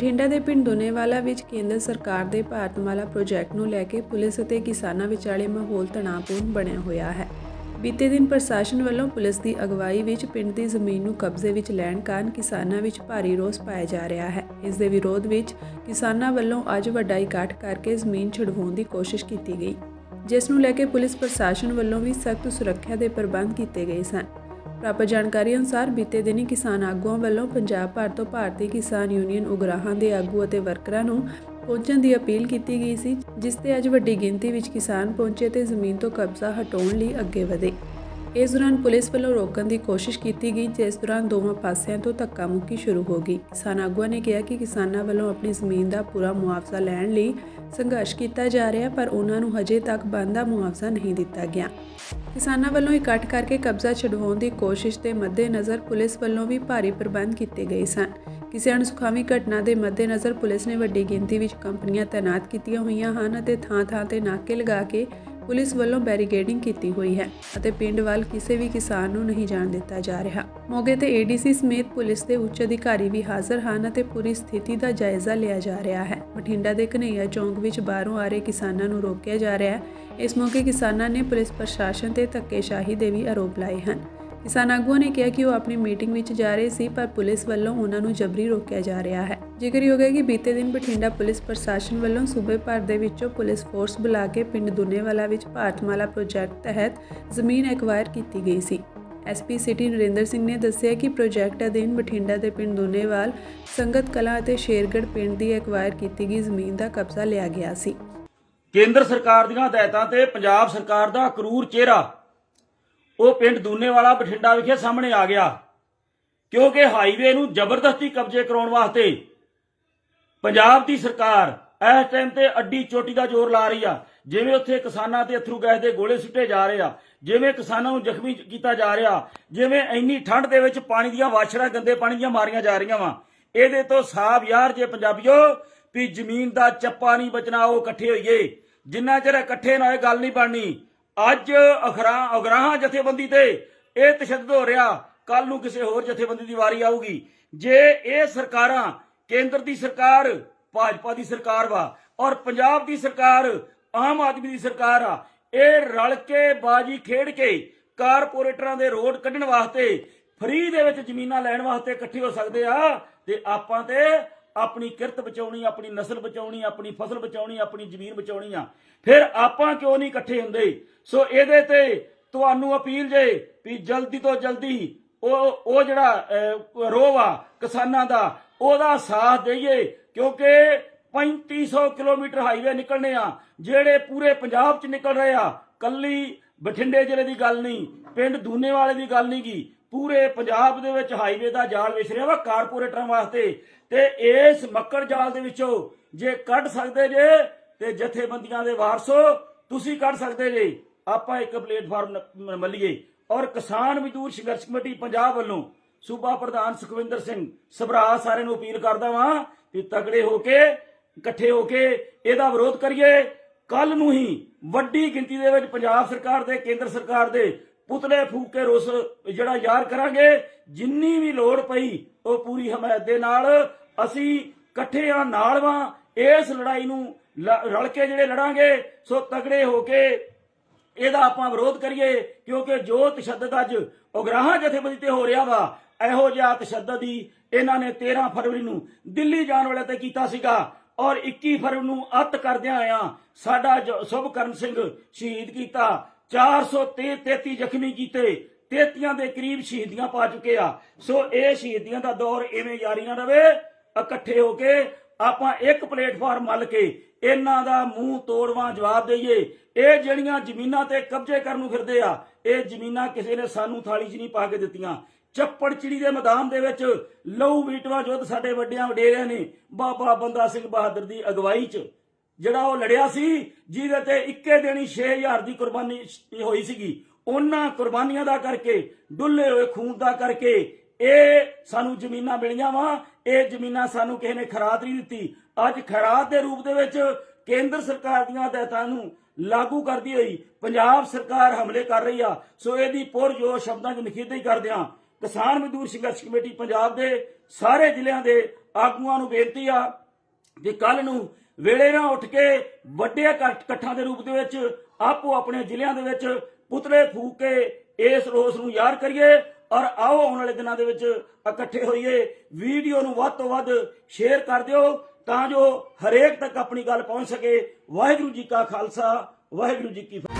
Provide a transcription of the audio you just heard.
ਬਠਿੰਡਾ ਦੇ ਪਿੰਡ ਦੁਨੇਵਾਲਾ ਵਿੱਚ ਕੇਂਦਰ ਸਰਕਾਰ ਦੇ ਭਾਰਤਮਾਲਾ ਪ੍ਰੋਜੈਕਟ ਨੂੰ ਲੈ ਕੇ ਪੁਲਿਸ ਅਤੇ ਕਿਸਾਨਾਂ ਵਿਚਾਲੇ ਮਾਹੌਲ ਤਣਾਅਪੂਰਨ ਬਣਿਆ ਹੋਇਆ ਹੈ। ਬੀਤੇ ਦਿਨ ਪ੍ਰਸ਼ਾਸਨ ਵੱਲੋਂ ਪੁਲਿਸ ਦੀ ਅਗਵਾਈ ਵਿੱਚ ਪਿੰਡ ਦੀ ਜ਼ਮੀਨ ਨੂੰ ਕਬਜ਼ੇ ਵਿੱਚ ਲੈਣ ਕਾਰਨ ਕਿਸਾਨਾਂ ਵਿੱਚ ਭਾਰੀ ਰੋਸ ਪਾਇਆ ਜਾ ਰਿਹਾ ਹੈ। ਇਸ ਦੇ ਵਿਰੋਧ ਵਿੱਚ ਕਿਸਾਨਾਂ ਵੱਲੋਂ ਅੱਜ ਵੱਡਾ ਇਕੱਠ ਕਰਕੇ ਜ਼ਮੀਨ ਛੁਡਵਾਉਣ ਦੀ ਕੋਸ਼ਿਸ਼ ਕੀਤੀ ਗਈ, ਜਿਸ ਨੂੰ ਲੈ ਕੇ ਪੁਲਿਸ ਪ੍ਰਸ਼ਾਸਨ ਵੱਲੋਂ ਵੀ ਸਖਤ ਸੁਰੱਖਿਆ ਦੇ ਪ੍ਰਬੰਧ ਕੀਤੇ ਗਏ ਸਨ। ਪ੍ਰਾਪਤ ਜਾਣਕਾਰੀ ਅਨੁਸਾਰ ਬੀਤੇ ਦਿਨੀ ਕਿਸਾਨ ਆਗੂਆਂ ਵੱਲੋਂ ਪੰਜਾਬ ਭਰ ਤੋਂ ਭਾਰਤੀ ਕਿਸਾਨ ਯੂਨੀਅਨ ਉਗਰਾਹਾਂ ਦੇ ਆਗੂ ਅਤੇ ਵਰਕਰਾਂ ਨੂੰ ਪਹੁੰਚਣ ਦੀ ਅਪੀਲ ਕੀਤੀ ਗਈ ਸੀ, ਜਿਸ ਤੇ ਅੱਜ ਵੱਡੀ ਗਿਣਤੀ ਵਿੱਚ ਕਿਸਾਨ ਪਹੁੰਚੇ ਤੇ ਜ਼ਮੀਨ ਤੋਂ ਕਬਜ਼ਾ ਹਟਾਉਣ ਲਈ ਅੱਗੇ ਵਧੇ। ਇਸ ਦੌਰਾਨ ਪੁਲਿਸ ਵੱਲੋਂ ਰੋਕਣ ਦੀ ਕੋਸ਼ਿਸ਼ ਕੀਤੀ ਗਈ, ਜਿਸ ਦੌਰਾਨ ਦੋਵਾਂ ਪਾਸਿਆਂ ਤੋਂ ਧੱਕਾ ਮੁੱਕੀ ਸ਼ੁਰੂ ਹੋ ਗਈ। ਕਿਸਾਨ ਆਗੂਆਂ ਨੇ ਕਿਹਾ ਕਿ ਕਿਸਾਨਾਂ ਵੱਲੋਂ ਆਪਣੀ ਜ਼ਮੀਨ ਦਾ ਪੂਰਾ ਮੁਆਵਜ਼ਾ ਲੈਣ ਲਈ ਸੰਘਰਸ਼ ਕੀਤਾ ਜਾ ਰਿਹਾ, ਪਰ ਉਹਨਾਂ ਨੂੰ ਹਜੇ ਤੱਕ ਬਣਦਾ ਮੁਆਵਜ਼ਾ ਨਹੀਂ ਦਿੱਤਾ ਗਿਆ। ਕਿਸਾਨਾਂ ਵੱਲੋਂ ਇਕੱਠ ਕਰਕੇ ਕਬਜ਼ਾ ਛਡਵਾਉਣ ਦੀ ਕੋਸ਼ਿਸ਼ ਦੇ ਮੱਦੇਨਜ਼ਰ ਪੁਲਿਸ ਵੱਲੋਂ ਵੀ ਭਾਰੀ ਪ੍ਰਬੰਧ ਕੀਤੇ ਗਏ ਸਨ। ਕਿਸੇ ਅਣਸੁਖਾਵੀ ਘਟਨਾ ਦੇ ਮੱਦੇਨਜ਼ਰ ਪੁਲਿਸ ਨੇ ਵੱਡੀ ਗਿਣਤੀ ਵਿੱਚ ਕੰਪਨੀਆਂ ਤਾਇਨਾਤ ਕੀਤੀਆਂ ਹੋਈਆਂ ਹਨ ਅਤੇ ਥਾਂ-ਥਾਂ ਤੇ ਨਾਕੇ ਲਗਾ ਕੇ ਪੁਲਿਸ ਵੱਲੋਂ ਬੈਰੀਕੇਡਿੰਗ ਕੀਤੀ ਹੋਈ ਹੈ ਅਤੇ ਪਿੰਡ ਵੱਲ ਕਿਸੇ ਵੀ ਕਿਸਾਨ ਨੂੰ ਨਹੀਂ ਜਾਣ ਦਿੱਤਾ ਜਾ ਰਿਹਾ। ਮੌਕੇ ਤੇ ਏਡੀਸੀ ਸਮੇਤ ਪੁਲਿਸ ਦੇ ਉੱਚ ਅਧਿਕਾਰੀ ਵੀ ਹਾਜ਼ਰ ਹਨ ਅਤੇ ਪੂਰੀ ਸਥਿਤੀ ਦਾ ਜਾਇਜ਼ਾ ਲਿਆ ਜਾ ਰਿਹਾ ਹੈ। ਬਠਿੰਡਾ ਦੇ ਕਨਈਆ ਚੌਂਕ ਵਿੱਚ ਬਾਹਰੋਂ ਆ ਰਹੇ ਕਿਸਾਨਾਂ ਨੂੰ ਰੋਕਿਆ ਜਾ ਰਿਹਾ ਹੈ। ਇਸ ਮੌਕੇ ਕਿਸਾਨਾਂ ਨੇ ਪੁਲਿਸ ਪ੍ਰਸ਼ਾਸਨ ਤੇ ਧੱਕੇਸ਼ਾਹੀ ਦੇ ਵੀ ਆਰੋਪ ਲਾਏ ਹਨ। ਕਿਸਾਨ ਆਗੂਆਂ ਨੇ ਕਿਹਾ ਕਿ ਉਹ ਆਪਣੀ ਮੀਟਿੰਗ ਵਿੱਚ ਜਾ ਰਹੇ ਸੀ, ਪਰ ਪੁਲਿਸ ਵੱਲੋਂ ਉਹਨਾਂ ਨੂੰ ਜਬਰੀ ਰੋਕਿਆ ਜਾ ਰਿਹਾ ਹੈ। ਜ਼ਿਕਰਯੋਗ ਹੈ ਕਿ ਬੀਤੇ ਦਿਨ ਬਠਿੰਡਾ ਪੁਲਿਸ ਪ੍ਰਸ਼ਾਸਨ ਵੱਲੋਂ ਸੂਬੇ ਭਰ ਦੇ ਵਿੱਚੋਂ ਪੁਲਿਸ ਫੋਰਸ ਬੁਲਾ ਕੇ ਪਿੰਡ ਦੁਨੇਵਾਲਾ ਵਿੱਚ ਭਾਰਤਮਾਲਾ ਪ੍ਰੋਜੈਕਟ ਤਹਿਤ ਜ਼ਮੀਨ ਐਕਵਾਇਰ ਕੀਤੀ ਗਈ ਸੀ। ਐਸਪੀ ਸਿਟੀ ਨਰਿੰਦਰ ਸਿੰਘ ਨੇ ਦੱਸਿਆ ਕਿ ਪ੍ਰੋਜੈਕਟ ਅਧੀਨ ਬਠਿੰਡਾ ਦੇ ਪਿੰਡ ਦੁਨੇਵਾਲ, ਸੰਗਤ ਕਲਾ ਅਤੇ ਸ਼ੇਰਗੜ੍ਹ ਪਿੰਡ ਦੀ ਐਕਵਾਇਰ ਕੀਤੀ ਗਈ ਜ਼ਮੀਨ ਦਾ ਕਬਜ਼ਾ ਲਿਆ ਗਿਆ ਸੀ। ਕੇਂਦਰ ਸਰਕਾਰ ਦੀਆਂ ਹਦਾਇਤਾਂ ਤੇ ਪੰਜਾਬ ਸਰਕਾਰ ਦਾ ਕਰੂਰ ਚਿਹਰਾ ਉਹ ਪਿੰਡ ਦੂਨੇਵਾਲਾ ਬਠਿੰਡਾ ਵਿਖੇ ਸਾਹਮਣੇ ਆ ਗਿਆ, ਕਿਉਂਕਿ ਹਾਈਵੇ ਨੂੰ ਜ਼ਬਰਦਸਤੀ ਕਬਜ਼ੇ ਕਰਾਉਣ ਵਾਸਤੇ ਪੰਜਾਬ ਦੀ ਸਰਕਾਰ ਇਸ ਟਾਈਮ ਤੇ ਅੱਡੀ ਚੋਟੀ ਦਾ ਜ਼ੋਰ ਲਾ ਰਹੀ ਆ। ਜਿਵੇਂ ਉੱਥੇ ਕਿਸਾਨਾਂ ਤੇ ਅਥਰੂ ਗੈਸ ਦੇ ਗੋਲੇ ਸੁੱਟੇ ਜਾ ਰਹੇ ਆ, ਜਿਵੇਂ ਕਿਸਾਨਾਂ ਨੂੰ ਜ਼ਖਮੀ ਕੀਤਾ ਜਾ ਰਿਹਾ, ਜਿਵੇਂ ਇੰਨੀ ਠੰਡ ਦੇ ਵਿੱਚ ਪਾਣੀ ਦੀਆਂ ਵਾਛੜਾਂ, ਗੰਦੇ ਪਾਣੀ ਦੀਆਂ ਮਾਰੀਆਂ ਜਾ ਰਹੀਆਂ ਵਾ। ਇਹਦੇ ਤੋਂ ਸਾਫ਼ ਯਾਰ ਜੇ ਪੰਜਾਬੀਓ ਵੀ ਜ਼ਮੀਨ ਦਾ ਚੱਪਾ ਨਹੀਂ ਬਚਣਾ, ਉਹ ਇਕੱਠੇ ਹੋਈਏ। ਜਿੰਨਾ ਚਿਰ ਇਕੱਠੇ ਨਾ ਹੋਏ, ਗੱਲ ਨਹੀਂ ਬਣਨੀ। ਅੱਜ ਅਖਰਾ, ਅਗਰਾਹਾਂ ਜਥੇਬੰਦੀ ਤੇ ਇਹ ਤਸ਼ੱਦਦ ਹੋ ਰਿਹਾ। ਕੱਲ ਨੂੰ ਕਿਸੇ ਹੋਰ ਜਥੇਬੰਦੀ ਦੀ ਵਾਰੀ ਆਊਗੀ। ਜੇ ਇਹ ਸਰਕਾਰਾਂ, ਕੇਂਦਰ ਦੀ ਸਰਕਾਰ, ਭਾਜਪਾ ਦੀ ਸਰਕਾਰ ਵਾ ਔਰ ਪੰਜਾਬ ਦੀ ਸਰਕਾਰ, ਆਮ ਆਦਮੀ ਦੀ ਸਰਕਾਰ ਆ, ਇਹ ਰਲ ਕੇ ਬਾਜੀ ਖੇਡ ਕੇ ਕਾਰਪੋਰੇਟਰਾਂ ਦੇ ਰੋਡ ਕੱਢਣ ਵਾਸਤੇ, ਫਰੀ ਦੇ ਵਿੱਚ ਜ਼ਮੀਨਾਂ ਲੈਣ ਵਾਸਤੇ ਇਕੱਠੇ ਹੋ ਸਕਦੇ ਆ, ਤੇ ਆਪਾਂ ਤੇ ਆਪਣੀ ਕਿਰਤ ਬਚਾਉਣੀ, ਆਪਣੀ ਨਸਲ ਬਚਾਉਣੀ, ਆਪਣੀ ਫਸਲ ਬਚਾਉਣੀ, ਆਪਣੀ ਜ਼ਮੀਨ ਬਚਾਉਣੀ ਆ। ਫਿਰ ਆਪਾਂ ਕਿਉਂ ਨਹੀਂ ਇਕੱਠੇ ਹੁੰਦੇ? ਸੋ ਇਹਦੇ ਤੇ ਤੁਹਾਨੂੰ ਅਪੀਲ ਜੇ ਵੀ ਜਲਦੀ ਤੋਂ ਜਲਦੀ ਉਹ ਉਹ ਜਿਹੜਾ ਅਹ, ਰੋਹ ਆ ਕਿਸਾਨਾਂ ਦਾ ਉਹਦਾ ਸਾਥ ਦਈਏ ਕਿਉਂਕਿ 3500 ਕਿਲੋਮੀਟਰ ਹਾਈਵੇ ਨਿਕਲਣੇ ਆ ਜਿਹੜੇ ਪੂਰੇ ਪੰਜਾਬ 'ਚ ਨਿਕਲ ਰਹੇ ਆ ਕੱਲੀ ਬਠਿੰਡੇ ਜ਼ਿਲ੍ਹੇ ਦੀ ਗੱਲ ਨਹੀਂ ਪਿੰਡ ਦੂਨੇ ਵਾਲੇ ਦੀ ਗੱਲ ਨਹੀਂ ਗੀ ਪੂਰੇ ਪੰਜਾਬ ਦੇ ਵਿੱਚ ਹਾਈਵੇ ਦਾ ਜਾਲ ਵਿਛ ਰਿਹਾ ਵਾ ਕਾਰਪੋਰੇਟਰਾਂ ਵਾਸਤੇ ਤੇ ਇਸ ਮੱਕੜ ਜਾਲ ਦੇ ਵਿੱਚੋਂ ਜੇ ਕੱਢ ਸਕਦੇ ਜੇ ਤੇ ਜਥੇਬੰਦੀਆਂ ਦੇ ਵਾਰਸੋ ਤੁਸੀਂ ਕੱਢ ਸਕਦੇ ਜੇ। ਆਪਾਂ ਇੱਕ ਪਲੇਟਫਾਰਮ ਨ- ਮੱਲੀਏ ਔਰ ਕਿਸਾਨ ਮਜ਼ਦੂਰ ਸੰਘਰਸ਼ ਕਮੇਟੀ ਪੰਜਾਬ ਵੱਲੋਂ ਸੂਬਾ ਪ੍ਰਧਾਨ ਸੁਖਵਿੰਦਰ ਸਿੰਘ ਸਭਰਾ ਸਾਰਿਆਂ ਨੂੰ ਅਪੀਲ ਕਰਦਾ ਵਾਂ ਕਿ ਤਗੜੇ ਹੋ ਕੇ, ਇਕੱਠੇ ਹੋ ਕੇ ਇਹਦਾ ਵਿਰੋਧ ਕਰੀਏ। ਕੱਲ ਨੂੰ ਹੀ ਵੱਡੀ ਗਿਣਤੀ ਦੇ ਵਿੱਚ ਪੰਜਾਬ ਸਰਕਾਰ ਦੇ, ਕੇਂਦਰ ਸਰਕਾਰ ਦੇ ਪੁਤਲੇ ਫੂਕ ਕੇ ਰੋਸ ਜਿਹੜਾ ਯਾਰ ਕਰਾਂਗੇ, ਜਿੰਨੀ ਵੀ ਲੋੜ ਪਈ ਉਹ ਪੂਰੀ ਹਮਾਇਤ ਦੇ ਨਾਲ ਅਸੀਂ ਇਕੱਠੇ ਆ ਨਾਲ ਵਾਂ। ਇਸ ਲੜਾਈ ਨੂੰ ਲ- ਰਲ ਕੇ ਜਿਹੜੇ ਲੜਾਂਗੇ, ਸੋ ਤਗੜੇ ਹੋ ਕੇ ਇਹਦਾ ਆਪਾਂ ਵਿਰੋਧ ਕਰੀਏ, ਕਿਉਂਕਿ ਜੋ ਤਸ਼ੱਦਦ ਅੱਜ ਉਗਰਾਹਾਂ ਜਥੇਬੰਦੀ ਤੇ ਹੋ ਰਿਹਾ ਵਾ। ਇਹੋ ਜਿਹਾ ਤਸ਼ੱਦਦ ਹੀ ਇਹਨਾਂ ਨੇ 13 ਫਰਵਰੀ ਨੂੰ ਦਿੱਲੀ ਜਾਣ ਵਾਲੇ ਤੇ ਕੀਤਾ ਸੀਗਾ। ਔਰ 21 ਫਰਵਰੀ ਨੂੰ ਅੱਤ ਕਰਦਿਆਂ ਆਇਆ ਸਾਡਾ ਜੋ ਸੁਭਕਰਨ ਸਿੰਘ ਸ਼ਹੀਦ ਕੀਤਾ। 433 33 ਜ਼ਖਮੀ ਕੀਤੇ। 33 ਦੇ ਕਰੀਬ ਸ਼ਹੀਦੀਆਂ ਪਾ ਚੁੱਕੇ ਆ। ਸੋ ਇਹ ਸ਼ਹੀਦੀਆਂ ਦਾ ਦੌਰ ਇਵੇਂ ਜਾਰੀ ਨਾ ਰਵੇ, ਇਕੱਠੇ ਹੋ ਕੇ ਆਪਾਂ ਇੱਕ ਪਲੇਟਫਾਰਮ ਮੱਲ ਕੇ ਇਹਨਾਂ ਦਾ ਮੂੰਹ ਤੋੜਵਾ, ਜਵਾਬ ਦਈਏ। ਇਹ ਜਿਹੜੀਆਂ ਜ਼ਮੀਨਾਂ ਤੇ ਕਬਜ਼ੇ ਕਰਨ ਨੂੰ ਫਿਰਦੇ ਆ, ਇਹ ਜ਼ਮੀਨਾਂ ਕਿਸੇ ਨੇ ਸਾਨੂੰ ਥਾਲੀ 'ਚ ਨਹੀਂ ਪਾ ਕੇ ਦਿੱਤੀਆਂ। ਚੱਪੜ ਚਿੜੀ ਦੇ ਮੈਦਾਨ ਦੇ ਵਿੱਚ ਲਹੂ ਵੀਟਵਾ ਯੁੱਧ ਸਾਡੇ ਵੱਡਿਆਂ ਵਡੇਰਿਆਂ ਨੇ ਬਾਬਾ ਬੰਦਾ ਸਿੰਘ ਬਹਾਦਰ ਦੀ ਅਗਵਾਈ 'ਚ। ਜਿਹੜਾ ਉਹ ਲੜਿਆ ਸੀ, ਜਿਹਦੇ ਤੇ ਇੱਕੇ ਦਿਨੀ 6000 ਦੀ ਕੁਰਬਾਨੀ ਹੋਈ ਸੀਗੀ। ਉਹਨਾਂ ਕੁਰਬਾਨੀਆਂ ਦਾ ਕਰਕੇ, ਡੁੱਲੇ ਹੋਏ ਖੂਨ ਦਾ ਕਰਕੇ, ਇਹ ਸਾਨੂੰ ਜ਼ਮੀਨਾਂ ਮਿਲੀਆਂ ਵਾ, ਇਹ ਜ਼ਮੀਨਾਂ ਸਾਨੂੰ ਕਿਸੇ ਨੇ ਖਰਾਤ ਨਹੀਂ ਦਿੱਤੀ। ਅੱਜ ਖੈਰਾਤ ਦੇ ਰੂਪ ਦੇ ਵਿੱਚ ਕੇਂਦਰ ਸਰਕਾਰ ਦੀਆਂ ਹਦਾਇਤਾਂ ਨੂੰ ਲਾਗੂ ਕਰਦੀ ਹੋਈ ਪੰਜਾਬ ਸਰਕਾਰ ਹਮਲੇ ਕਰ ਰਹੀ ਆ। ਸੋ ਇਹਦੀ ਪੁਰਜੋਰ ਸ਼ਬਦਾਂ 'ਚ ਨਿਖੇਧੀ ਕਰਦੇ ਆ ਕਿਸਾਨ ਮਜ਼ਦੂਰ ਸੰਘਰਸ਼ ਕਮੇਟੀ ਪੰਜਾਬ ਦੇ ਸਾਰੇ ਜ਼ਿਲ੍ਹਿਆਂ ਦੇ ਆਗੂਆਂ ਨੂੰ ਬੇਨਤੀ ਆ ਕਿ ਕੱਲ ਨੂੰ ਵੇਲੇ ਨਾ ਉੱਠ ਕੇ ਵੱਡੇ ਇਕੱਠਾਂ ਦੇ ਰੂਪ ਦੇ ਵਿੱਚ ਆਪੋ ਆਪਣੇ ਜ਼ਿਲ੍ਹਿਆਂ ਦੇ ਵਿੱਚ ਪੁਤਲੇ ਫੂਕ ਕੇ ਇਸ ਰੋਸ ਨੂੰ ਯਾਦ ਕਰੀਏ ਔਰ ਆਓ ਆਉਣ ਵਾਲੇ ਦਿਨਾਂ ਦੇ ਵਿੱਚ ਇਕੱਠੇ ਹੋਈਏ। ਵੀਡੀਓ ਨੂੰ ਵੱਧ ਤੋਂ ਵੱਧ ਸ਼ੇਅਰ ਕਰ ਦਿਓ। ਤਾਂ ਜੋ ਹਰੇਕ ਤੱਕ ਆਪਣੀ ਗੱਲ ਪਹੁੰਚ ਸਕੇ। ਵਾਹਿਗੁਰੂ ਜੀ ਕਾ ਖਾਲਸਾ, ਵਾਹਿਗੁਰੂ ਜੀ ਕੀ ਫਤਿਹ।